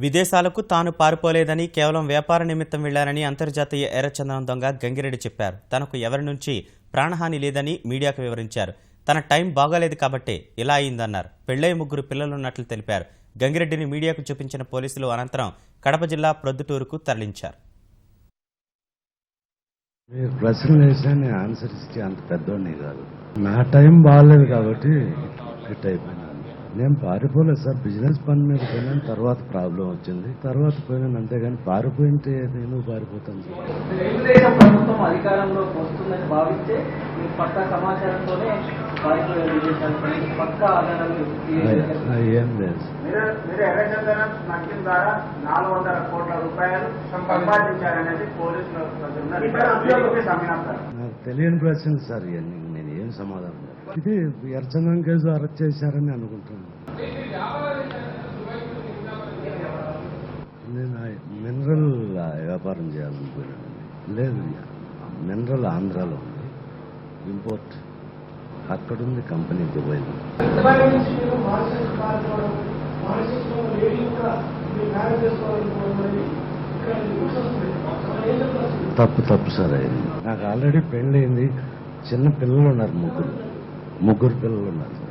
విదేశాలకు తాను పారిపోలేదని కేవలం వ్యాపార నిమిత్తం వెళ్ళారని అంతర్జాతీయ ఎర్రచందనం దొంగ గంగిరెడ్డి చెప్పారు. తనకు ఎవరి నుంచి ప్రాణహాని లేదని మీడియాకు వివరించారు. తన టైం బాగాలేదు కాబట్టే ఇలా అయిందన్నారు. పెళ్ళై ముగ్గురు పిల్లలున్నట్లు తెలిపారు. గంగిరెడ్డిని మీడియాకు చూపించిన పోలీసులు అనంతరం కడప జిల్లా ప్రొద్దుటూరుకు తరలించారు. మీరు ప్రశ్నలు ఆన్సర్ ఇస్తే అంత పెద్దోడిని కాదు. నా టైం బాగాలేదు కాబట్టి ఫిట్ నేను పారిపోలేదు సార్. బిజినెస్ పని మీద పోయినాను తర్వాత ప్రాబ్లం వచ్చింది. తర్వాత పోయినాను అంతేగాని పారిపోయింటే నేను పారిపోతాను సార్. ఏం లేదు నాకు తెలియని ప్రశ్నలు సార్ ఇవన్నీ. నేను ఏం సమాధానం. ఇది ఎర్చందం కేసు అరెస్ట్ చేశారని అనుకుంటున్నాను. నేను మినరల్ వ్యాపారం చేయాలనుకున్నాను లేదు మినరల్ ఆంధ్రాలో ఉంది. ఇంపోర్ట్ అక్కడుంది కంపెనీ దుబాయ్లో తప్పు తప్పు సార్ అయింది. నాకు ఆల్రెడీ పెళ్ళయింది. చిన్న పిల్లలు ఉన్నారు ముగ్గురు. ముగ్గురు పిల్లలు ఉన్నారు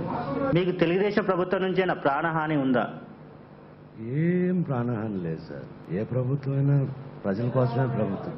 మీకు తెలుగుదేశం ప్రభుత్వం నుంచే ప్రాణహాని ఉందా? ఏం ప్రాణహాని లేదు సార్. ఏ ప్రభుత్వం అయినా ప్రజల కోసమే ప్రభుత్వం.